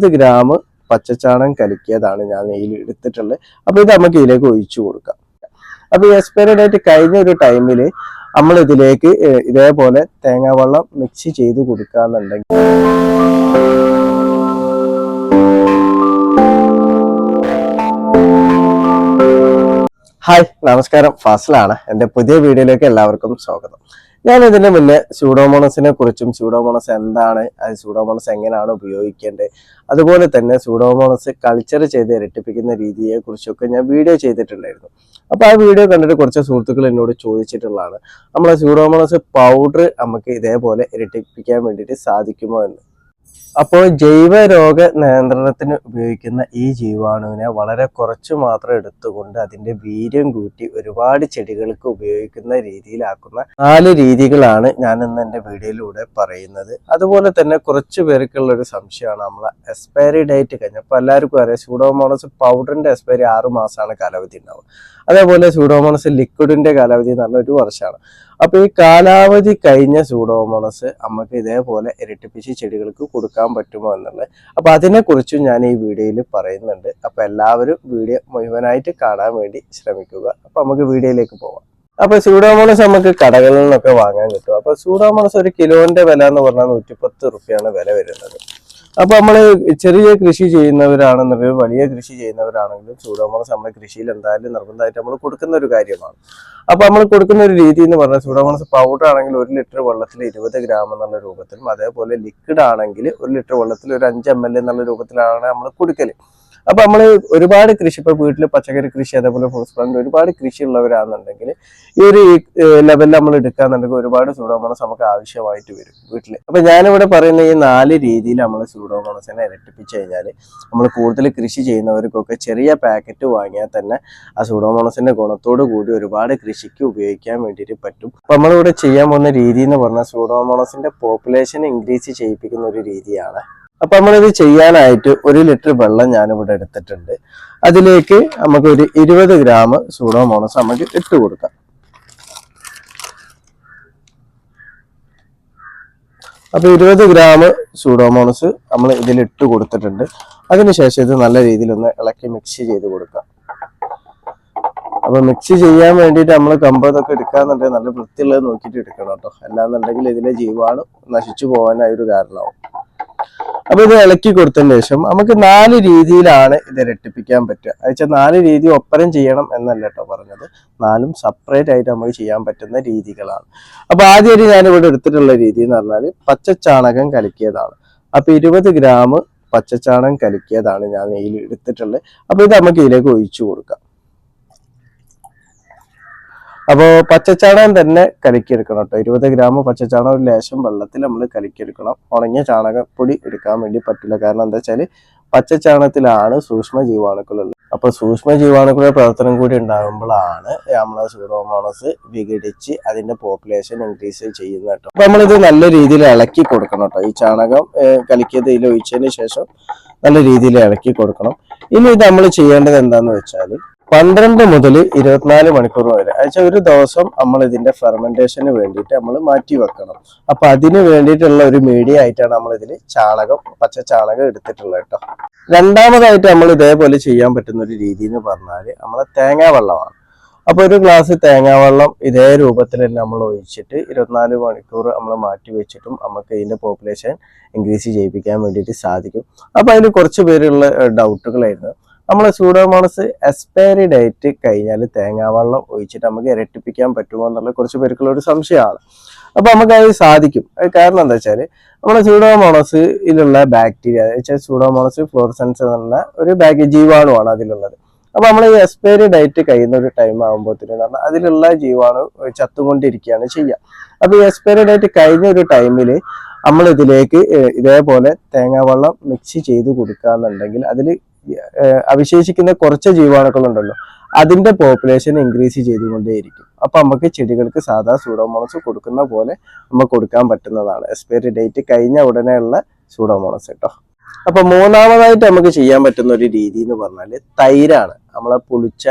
ഇത് ഗ്രാം പച്ചച്ചാണകം കലക്കിയതാണ് ഞാൻ നെയ്യിൽ എടുത്തിട്ടുള്ളത്. അപ്പൊ ഇത് നമുക്ക് ഇതിലേക്ക് ഒഴിച്ചു കൊടുക്കാം. അപ്പൊ എക്സ്പയർഡ് ആയിട്ട് കഴിഞ്ഞ ഒരു ടൈമിൽ നമ്മൾ ഇതിലേക്ക് ഇതേപോലെ ഇതേപോലെ തേങ്ങാവെള്ളം മിക്സ് ചെയ്ത് കൊടുക്കാന്നുണ്ടെങ്കിൽ ഹായ് നമസ്കാരം. ഫാസിലാണ്. എന്റെ പുതിയ വീഡിയോയിലേക്ക് എല്ലാവർക്കും സ്വാഗതം. ഞാൻ ഇതിന് മുന്നേ സ്യൂഡോമോണസിനെ കുറിച്ചും സ്യൂഡോമോണസ് എന്താണ് അത് സ്യൂഡോമോണസ് എങ്ങനെയാണ് ഉപയോഗിക്കേണ്ടത് അതുപോലെ തന്നെ സ്യൂഡോമോണസ് കൾച്ചർ ചെയ്ത് ഇരട്ടിപ്പിക്കുന്ന രീതിയെ കുറിച്ചൊക്കെ ഞാൻ വീഡിയോ ചെയ്തിട്ടുണ്ടായിരുന്നു. അപ്പൊ ആ വീഡിയോ കണ്ടിട്ട് കുറച്ച് സുഹൃത്തുക്കൾ എന്നോട് ചോദിച്ചിട്ടുള്ളതാണ് നമ്മളെ സ്യൂഡോമോണസ് പൗഡർ നമുക്ക് ഇതേപോലെ ഇരട്ടിപ്പിക്കാൻ വേണ്ടിയിട്ട് സാധിക്കുമോ എന്ന്? അപ്പോൾ ജൈവ രോഗ നിയന്ത്രണത്തിന് ഉപയോഗിക്കുന്ന ഈ ജീവാണുവിനെ വളരെ കുറച്ച് മാത്രം എടുത്തുകൊണ്ട് അതിന്റെ വീര്യം കൂട്ടി ഒരുപാട് ചെടികൾക്ക് ഉപയോഗിക്കുന്ന രീതിയിലാക്കുന്ന നാല് രീതികളാണ് ഞാൻ ഇന്ന് എന്റെ വീഡിയോയിലൂടെ പറയുന്നത്. അതുപോലെ തന്നെ കുറച്ച് പേർക്കുള്ള ഒരു സംശയമാണ് നമ്മൾ എക്സ്പയറി ഡേറ്റ് കഴിഞ്ഞ അപ്പോൾ എല്ലാവർക്കും അറിയാം സൂഡോമോണസ് പൗഡറിന്റെ എക്സ്പയറി ആറ് മാസമാണ് കാലാവധി ഉണ്ടാവുക. അതേപോലെ സൂഡോമോണസ് ലിക്വിഡിന്റെ കാലാവധി എന്ന് പറഞ്ഞാൽ ഒരു വർഷമാണ്. അപ്പൊ ഈ കാലാവധി കഴിഞ്ഞ സൂഡോമോണസ് നമുക്ക് ഇതേപോലെ ഇരട്ടിപ്പിച്ച് ചെടികൾക്ക് കൊടുക്കാൻ പറ്റുമോ എന്നുള്ളത്. അപ്പൊ അതിനെക്കുറിച്ചും ഞാൻ ഈ വീഡിയോയിൽ പറയുന്നുണ്ട്. അപ്പൊ എല്ലാവരും വീഡിയോ മുഴുവനായിട്ട് കാണാൻ വേണ്ടി ശ്രമിക്കുക. അപ്പൊ നമുക്ക് വീഡിയോയിലേക്ക് പോവാം. അപ്പൊ സൂഡോമോണസ് നമുക്ക് കടകളിൽ നിന്നൊക്കെ വാങ്ങാൻ കിട്ടും. അപ്പൊ സൂഡോമോണസ് ഒരു കിലോന്റെ വില എന്ന് പറഞ്ഞാൽ നൂറ്റിപ്പത്ത് റുപ്യാണ് വില വരുന്നത്. അപ്പൊ നമ്മൾ ചെറിയ കൃഷി ചെയ്യുന്നവരാണെന്നുണ്ടെങ്കിൽ വലിയ കൃഷി ചെയ്യുന്നവരാണെങ്കിലും ചൂടാമോളം നമ്മുടെ കൃഷിയിൽ എന്തായാലും നിർബന്ധമായിട്ട് നമ്മൾ കൊടുക്കുന്ന ഒരു കാര്യമാണ്. അപ്പൊ നമ്മൾ കൊടുക്കുന്ന ഒരു രീതി എന്ന് പറഞ്ഞാൽ സൂഡോമോണസ് പൗഡർ ആണെങ്കിൽ ഒരു ലിറ്റർ വെള്ളത്തിൽ ഇരുപത് ഗ്രാം എന്നുള്ള രൂപത്തിലും അതേപോലെ ലിക്വിഡ് ആണെങ്കിൽ ഒരു ലിറ്റർ വെള്ളത്തിൽ ഒരു അഞ്ച് എം എൽ എന്നുള്ള രൂപത്തിലാണ് നമ്മൾ കൊടുക്കൽ. അപ്പൊ നമ്മൾ ഒരുപാട് കൃഷി ഇപ്പൊ വീട്ടിൽ പച്ചക്കറി കൃഷി അതേപോലെ ഫ്രൂട്ട്സ് പ്ലാന്റ് ഒരുപാട് കൃഷി ഉള്ളവരാണെന്നുണ്ടെങ്കിൽ ഈ ഒരു ലെവലിൽ നമ്മൾ എടുക്കാന്നുണ്ടെങ്കിൽ ഒരുപാട് സൂഡോമോണസ് നമുക്ക് ആവശ്യമായിട്ട് വരും വീട്ടിൽ അപ്പൊ ഞാനിവിടെ പറയുന്ന ഈ നാല് രീതിയിൽ നമ്മൾ സൂഡോമോണസിനെ ഇരട്ടിപ്പിച്ചു കഴിഞ്ഞാൽ നമ്മൾ കൂടുതൽ കൃഷി ചെയ്യുന്നവർക്കൊക്കെ ചെറിയ പാക്കറ്റ് വാങ്ങിയാൽ തന്നെ ആ സൂഡോമോണസിന്റെ ഗുണത്തോട് കൂടി ഒരുപാട് കൃഷിക്ക് ഉപയോഗിക്കാൻ വേണ്ടിയിട്ട് പറ്റും. അപ്പൊ നമ്മളിവിടെ ചെയ്യാൻ പോകുന്ന രീതി എന്ന് പറഞ്ഞാൽ സൂഡോമോണസിന്റെ പോപ്പുലേഷൻ ഇൻക്രീസ് ചെയ്യിപ്പിക്കുന്ന ഒരു രീതിയാണ് അപ്പൊ നമ്മളിത് ചെയ്യാനായിട്ട് ഒരു ലിറ്റർ വെള്ളം ഞാനിവിടെ എടുത്തിട്ടുണ്ട്. അതിലേക്ക് നമുക്ക് ഒരു ഇരുപത് ഗ്രാം സൂഡോമോണസ് നമുക്ക് ഇട്ട് കൊടുക്കാം. അപ്പൊ ഇരുപത് ഗ്രാം സൂഡോമോണസ് നമ്മൾ ഇതിൽ ഇട്ട് കൊടുത്തിട്ടുണ്ട്. അതിനുശേഷം ഇത് നല്ല രീതിയിൽ ഒന്ന് ഇളക്കി മിക്സ് ചെയ്ത് കൊടുക്കാം. അപ്പൊ മിക്സ് ചെയ്യാൻ വേണ്ടിയിട്ട് നമ്മൾ കമ്പതൊക്കെ എടുക്കാന്നുണ്ടെങ്കിൽ നല്ല വൃത്തിയുള്ളത് നോക്കിയിട്ട് എടുക്കണം കേട്ടോ. അല്ലാന്നുണ്ടെങ്കിൽ ഇതിലെ ജീവാണു നശിച്ചു പോകാനായൊരു കാരണമാവും. അപ്പൊ ഇത് ഇളക്കി കൊടുത്തതിന് ശേഷം നമുക്ക് നാല് രീതിയിലാണ് ഇത് ഇരട്ടിപ്പിക്കാൻ പറ്റുക. അയച്ചാൽ നാല് രീതി ഒപ്പരം ചെയ്യണം എന്നല്ല കേട്ടോ പറഞ്ഞത്. നാലും സെപ്പറേറ്റ് ആയിട്ട് നമുക്ക് ചെയ്യാൻ പറ്റുന്ന രീതികളാണ്. അപ്പൊ ആദ്യമായിട്ട് ഞാൻ ഇവിടെ എടുത്തിട്ടുള്ള രീതി എന്ന് പറഞ്ഞാൽ പച്ചച്ചാണകം കലക്കിയതാണ്. അപ്പൊ ഇരുപത് ഗ്രാം പച്ചച്ചാണകം കലക്കിയതാണ് ഞാൻ ഇതിൽ എടുത്തിട്ടുള്ളത്. അപ്പൊ ഇത് നമുക്ക് ഇതിലേക്ക് ഒഴിച്ചു കൊടുക്കാം. അപ്പോ പച്ചച്ചാണകം തന്നെ കലക്കിയെടുക്കണം കേട്ടോ. ഇരുപത് ഗ്രാം പച്ചച്ചാണകം ഒരു ലേശം വെള്ളത്തിൽ നമ്മൾ കലക്കിയെടുക്കണം. ഉണങ്ങിയ ചാണകപ്പൊടി എടുക്കാൻ വേണ്ടി പറ്റില്ല. കാരണം എന്താ വെച്ചാൽ പച്ചച്ചാണകത്തിലാണ് സൂക്ഷ്മ ജീവാണുക്കളുള്ളത് അപ്പൊ സൂക്ഷ്മ ജീവാണുക്കളുടെ പ്രവർത്തനം കൂടി ഉണ്ടാകുമ്പോഴാണ് നമ്മളെ സൂറോമോണസ് വിഘടിച്ച് അതിന്റെ പോപ്പുലേഷൻ ഇൻക്രീസ് ചെയ്യുന്നത് കേട്ടോ. അപ്പൊ നമ്മളിത് നല്ല രീതിയിൽ ഇളക്കി കൊടുക്കണം കേട്ടോ. ഈ ചാണകം കലക്കിയത് ഇതിൽ ശേഷം നല്ല രീതിയിൽ ഇളക്കി കൊടുക്കണം. ഇനി ഇത് നമ്മൾ ചെയ്യേണ്ടത് എന്താന്ന് വെച്ചാൽ പന്ത്രണ്ട് മുതൽ ഇരുപത്തിനാല് മണിക്കൂർ വരെ. അതായത് ഒരു ദിവസം നമ്മൾ ഇതിന്റെ ഫെർമെന്റേഷന് വേണ്ടിയിട്ട് നമ്മൾ മാറ്റി വെക്കണം. അപ്പൊ അതിന് വേണ്ടിയിട്ടുള്ള ഒരു മീഡിയ ആയിട്ടാണ് നമ്മൾ ഇതിൽ ചാണകം പച്ച ചാണകം എടുത്തിട്ടുള്ളത് കേട്ടോ രണ്ടാമതായിട്ട് നമ്മൾ ഇതേപോലെ ചെയ്യാൻ പറ്റുന്ന ഒരു രീതി എന്ന് പറഞ്ഞാൽ നമ്മളെ തേങ്ങാ വെള്ളമാണ്. അപ്പൊ ഒരു ഗ്ലാസ് തേങ്ങാ വെള്ളം ഇതേ രൂപത്തിൽ നമ്മൾ ഒഴിച്ചിട്ട് ഇരുപത്തിനാല് മണിക്കൂർ നമ്മൾ മാറ്റി വെച്ചിട്ടും നമുക്ക് ഇതിന്റെ പോപ്പുലേഷൻ ഇൻക്രീസ് ചെയ്യിപ്പിക്കാൻ വേണ്ടിയിട്ട് സാധിക്കും. അപ്പൊ അതിൽ കുറച്ച് പേരുള്ള ഡൗട്ടുകളായിരുന്നു നമ്മളെ സൂഡോമോണസ് എക്സ്പയറി ഡേറ്റ് കഴിഞ്ഞാൽ തേങ്ങാവെള്ളം ഒഴിച്ചിട്ട് നമുക്ക് ഇരട്ടിപ്പിക്കാൻ പറ്റുമോ എന്നുള്ള കുറച്ച് പേർക്കുള്ള ഒരു സംശയമാണ്. അപ്പോൾ നമുക്ക് അത് സാധിക്കും. കാരണം എന്താ വെച്ചാൽ നമ്മുടെ സൂഡോമോണസിലുള്ള ബാക്ടീരിയ വെച്ചാൽ സൂഡോമോണസ് ഫ്ലോറസൻസ് എന്നുള്ള ഒരു ബാക്ടീരിയ ജീവാണുവാണ് അതിലുള്ളത്. അപ്പൊ നമ്മൾ ഈ എക്സ്പയറി ഡേറ്റ് കഴിയുന്ന ഒരു ടൈം ആകുമ്പോഴത്തേനും പറഞ്ഞാൽ അതിലുള്ള ജീവാണു ചത്തുകൊണ്ടിരിക്കുകയാണ് ചെയ്യുക. അപ്പൊ ഈ എക്സ്പയറി ഡേറ്റ് കഴിഞ്ഞ ഒരു ടൈമിൽ നമ്മൾ ഇതിലേക്ക് ഇതേപോലെ തേങ്ങാവെള്ളം മിക്സ് ചെയ്ത് കൊടുക്കാന്നുണ്ടെങ്കിൽ അതിൽ അവശേഷിക്കുന്ന കുറച്ച് ജീവാണുക്കളുണ്ടല്ലോ. അതിന്റെ പോപ്പുലേഷൻ ഇൻക്രീസ് ചെയ്തുകൊണ്ടേയിരിക്കും. അപ്പൊ നമുക്ക് ചെടികൾക്ക് സാധാ സൂഡോമോണസ് കൊടുക്കുന്ന പോലെ നമുക്ക് കൊടുക്കാൻ പറ്റുന്നതാണ്. എക്സ്പയറി ഡേറ്റ് കഴിഞ്ഞ ഉടനെയുള്ള സൂഡോമോണസ് കേട്ടോ അപ്പൊ മൂന്നാമതായിട്ട് നമുക്ക് ചെയ്യാൻ പറ്റുന്ന ഒരു രീതി എന്ന് പറഞ്ഞാൽ തൈരാണ്. നമ്മളെ പുളിച്ച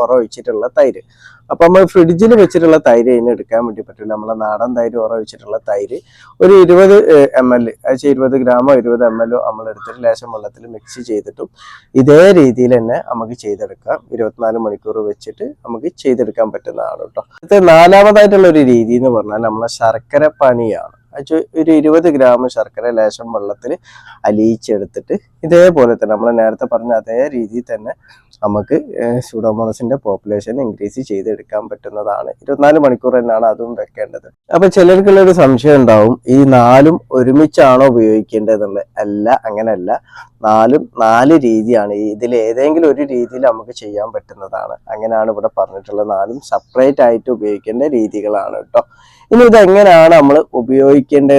ഉറ ഒഴിച്ചിട്ടുള്ള തൈര്. അപ്പൊ നമ്മൾ ഫ്രിഡ്ജിൽ വെച്ചിട്ടുള്ള തൈര് അതിന് എടുക്കാൻ വേണ്ടി പറ്റില്ല. നമ്മളെ നാടൻ തൈര് ഓറ വെച്ചിട്ടുള്ള തൈര് ഒരു ഇരുപത് എം എൽ അയച്ച ഇരുപത് ഗ്രാമോ ഇരുപത് എം എല്ലോ നമ്മൾ എടുത്തിട്ട് ലേശം വെള്ളത്തിൽ മിക്സ് ചെയ്തിട്ടും ഇതേ രീതിയിൽ തന്നെ നമുക്ക് ചെയ്തെടുക്കാം. ഇരുപത്തിനാല് മണിക്കൂർ വെച്ചിട്ട് നമുക്ക് ചെയ്തെടുക്കാൻ പറ്റുന്നതാണ് കേട്ടോ അടുത്ത നാലാമതായിട്ടുള്ള ഒരു രീതി എന്ന് പറഞ്ഞാൽ നമ്മളെ ശർക്കര പനിയാണ് ഒരു ഇരുപത് ഗ്രാം ശർക്കര ലേശം വെള്ളത്തിൽ അലിയിച്ചെടുത്തിട്ട് ഇതേപോലെ തന്നെ നമ്മൾ നേരത്തെ പറഞ്ഞ അതേ രീതിയിൽ തന്നെ നമുക്ക് സ്യൂഡോമോണസിന്റെ പോപ്പുലേഷൻ ഇൻക്രീസ് ചെയ്തെടുക്കാൻ പറ്റുന്നതാണ്. ഇരുപത്തിനാല് മണിക്കൂർ തന്നെയാണ് അതും വെക്കേണ്ടത്. അപ്പൊ ചിലർക്കുള്ള ഒരു സംശയം ഉണ്ടാവും ഈ നാലും ഒരുമിച്ചാണോ ഉപയോഗിക്കേണ്ടതെന്നുള്ളത് അല്ല അങ്ങനെയല്ല നാലും നാല് രീതിയാണ്. ഇതിൽ ഏതെങ്കിലും ഒരു രീതിയിൽ നമുക്ക് ചെയ്യാൻ പറ്റുന്നതാണ്. അങ്ങനെയാണ് ഇവിടെ പറഞ്ഞിട്ടുള്ളത്. നാലും സെപ്പറേറ്റ് ആയിട്ട് ഉപയോഗിക്കേണ്ട രീതികളാണ് കേട്ടോ. ഇനി ഇത് എങ്ങനെയാണ്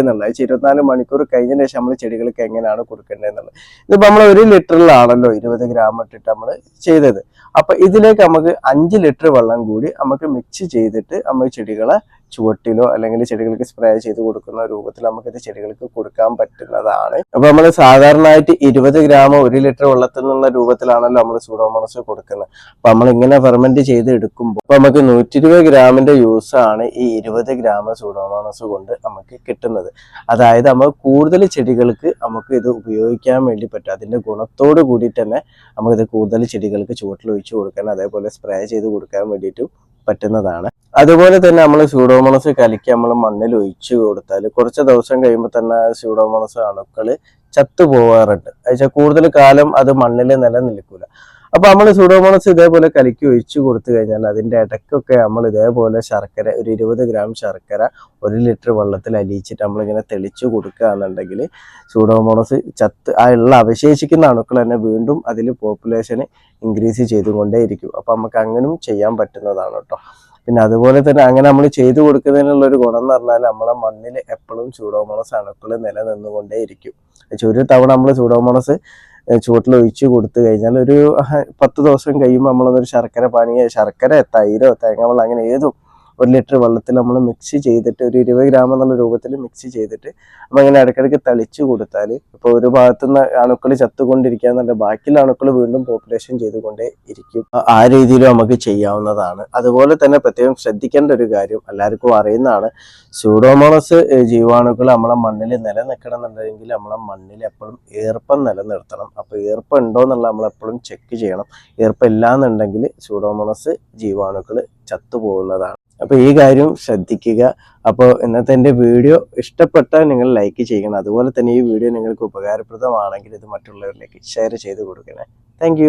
നമ്മൾ വെച്ചാൽ ഇരുപത്തിനാല് മണിക്കൂർ കഴിഞ്ഞതിന് ശേഷം നമ്മൾ ചെടികൾക്ക് എങ്ങനെയാണ് കൊടുക്കേണ്ടതെന്നുള്ളത്. ഇതിപ്പോൾ നമ്മൾ ഒരു ലിറ്ററിലാണല്ലോ ഇരുപത് ഗ്രാം ഇട്ടിട്ട് നമ്മൾ ചെയ്തത്. അപ്പൊ ഇതിലേക്ക് നമുക്ക് അഞ്ച് ലിറ്റർ വെള്ളം കൂടി നമുക്ക് മിക്സ് ചെയ്തിട്ട് നമ്മൾ ചെടികളെ ചുവട്ടിലോ അല്ലെങ്കിൽ ചെടികൾക്ക് സ്പ്രേ ചെയ്ത് കൊടുക്കുന്ന രൂപത്തിൽ നമുക്ക് ഇത് ചെടികൾക്ക് കൊടുക്കാൻ പറ്റുന്നതാണ്. അപ്പൊ നമ്മൾ സാധാരണയായിട്ട് ഇരുപത് ഗ്രാം ഒരു ലിറ്റർ വെള്ളത്തിൽ നിന്നുള്ള രൂപത്തിലാണല്ലോ നമ്മൾ സൂഡോമോണസ് കൊടുക്കുന്നത്. അപ്പൊ നമ്മൾ ഇങ്ങനെ ഫെർമെന്റ് ചെയ്ത് എടുക്കുമ്പോൾ നമുക്ക് നൂറ്റി ഇരുപത് ഗ്രാമിന്റെ യൂസ് ആണ് ഈ ഇരുപത് ഗ്രാം സൂഡോമോണസ് കൊണ്ട് നമുക്ക് കിട്ടുന്നത്. അതായത് നമ്മൾ കൂടുതൽ ചെടികൾക്ക് നമുക്ക് ഇത് ഉപയോഗിക്കാൻ വേണ്ടി പറ്റും. അതിന്റെ ഗുണത്തോട് കൂടിയിട്ട് തന്നെ നമുക്കിത് കൂടുതൽ ചെടികൾക്ക് ചുവട്ടിൽ ഒഴിച്ചു കൊടുക്കാൻ അതേപോലെ സ്പ്രേ ചെയ്ത് കൊടുക്കാൻ വേണ്ടിയിട്ടും പറ്റുന്നതാണ്. അതുപോലെ തന്നെ നമ്മൾ സ്യൂഡോമോണസ് കലക്കി നമ്മൾ മണ്ണിൽ ഒഴിച്ചു കൊടുത്താൽ കുറച്ച് ദിവസം കഴിയുമ്പോൾ തന്നെ സ്യൂഡോമോണസ് അണുക്കൾ ചത്തു പോവാറുണ്ട് എന്നുവെച്ചാൽ കൂടുതൽ കാലം അത് മണ്ണിൽ നിലനിൽക്കൂല. അപ്പൊ നമ്മൾ സുഡോമോണസ് ഇതേപോലെ കലക്കി ഒഴിച്ചു കൊടുത്തു കഴിഞ്ഞാൽ അതിന്റെ ഇടയ്ക്കൊക്കെ നമ്മൾ ഇതേപോലെ ശർക്കര ഒരു ഇരുപത് ഗ്രാം ശർക്കര ഒരു ലിറ്റർ വെള്ളത്തിൽ അലിയിച്ചിട്ട് നമ്മളിങ്ങനെ തെളിച്ചു കൊടുക്കുകയാണെന്നുണ്ടെങ്കിൽ സൂഡോമോണസ് ചത്ത് ആ ഉള്ള അവശേഷിക്കുന്ന അണുക്കൾ തന്നെ വീണ്ടും അതിൽ പോപ്പുലേഷന് ഇൻക്രീസ് ചെയ്തുകൊണ്ടേയിരിക്കും. അപ്പൊ നമുക്ക് അങ്ങനെയും ചെയ്യാൻ പറ്റുന്നതാണ് കേട്ടോ. പിന്നെ അതുപോലെ തന്നെ അങ്ങനെ നമ്മൾ ചെയ്തു കൊടുക്കുന്നതിനുള്ള ഒരു ഗുണം എന്ന് പറഞ്ഞാൽ നമ്മളെ മണ്ണിൽ എപ്പോഴും സൂഡോമോണസ് അണുക്കൾ നിലനിന്നുകൊണ്ടേയിരിക്കും. ഒരു തവണ നമ്മൾ സൂഡോമോണസ് ചുവട്ടിൽ ഒഴിച്ചു കൊടുത്തു കഴിഞ്ഞാൽ ഒരു പത്ത് ദിവസം കഴിയുമ്പോൾ നമ്മളൊന്നൊരു ശർക്കര പാനീയ ശർക്കര തൈരോ തേങ്ങാവെള്ളം അങ്ങനെ ഏതും ഒരു ലിറ്റർ വെള്ളത്തിൽ നമ്മൾ മിക്സ് ചെയ്തിട്ട് ഒരു ഇരുപത് ഗ്രാം എന്നുള്ള രൂപത്തിൽ മിക്സ് ചെയ്തിട്ട് നമ്മൾ ഇങ്ങനെ ഇടയ്ക്കിടയ്ക്ക് തളിച്ചു കൊടുത്താൽ ഇപ്പോൾ ഒരു ഭാഗത്തുനിന്ന് അണുക്കൾ ചത്തുകൊണ്ടിരിക്കാന്നുണ്ടെങ്കിൽ ബാക്കിയുള്ള അണുക്കൾ വീണ്ടും പോപ്പുലേഷൻ ചെയ്തുകൊണ്ടേ ഇരിക്കും. ആ- രീതിയിലും നമുക്ക് ചെയ്യാവുന്നതാണ്. അതുപോലെ തന്നെ പ്രത്യേകം ശ്രദ്ധിക്കേണ്ട ഒരു കാര്യം എല്ലാവർക്കും അറിയുന്നതാണ്. സ്യൂഡോമോണസ് ജീവാണുക്കൾ നമ്മളെ മണ്ണിൽ നിലനിൽക്കണം എന്നുണ്ടെങ്കിൽ നമ്മളെ മണ്ണിൽ എപ്പോഴും ഈർപ്പം നിലനിർത്തണം. അപ്പോൾ ഈർപ്പം ഉണ്ടോ എന്നുള്ള നമ്മൾ എപ്പോഴും ചെക്ക് ചെയ്യണം. ഈർപ്പം ഇല്ല എന്നുണ്ടെങ്കിൽ സ്യൂഡോമോണസ് ജീവാണുക്കൾ ചത്തുപോകുന്നതാണ്. അപ്പോൾ ഈ കാര്യം ശ്രദ്ധിക്കുക. അപ്പോൾ ഇന്നത്തെ എന്റെ വീഡിയോ ഇഷ്ടപ്പെട്ടാൽ നിങ്ങൾ ലൈക്ക് ചെയ്യണം. അതുപോലെ തന്നെ ഈ വീഡിയോ നിങ്ങൾക്ക് ഉപകാരപ്രദമാണെങ്കിൽ ഇത് മറ്റുള്ളവരിലേക്ക് ഷെയർ ചെയ്ത് കൊടുക്കണേ. താങ്ക്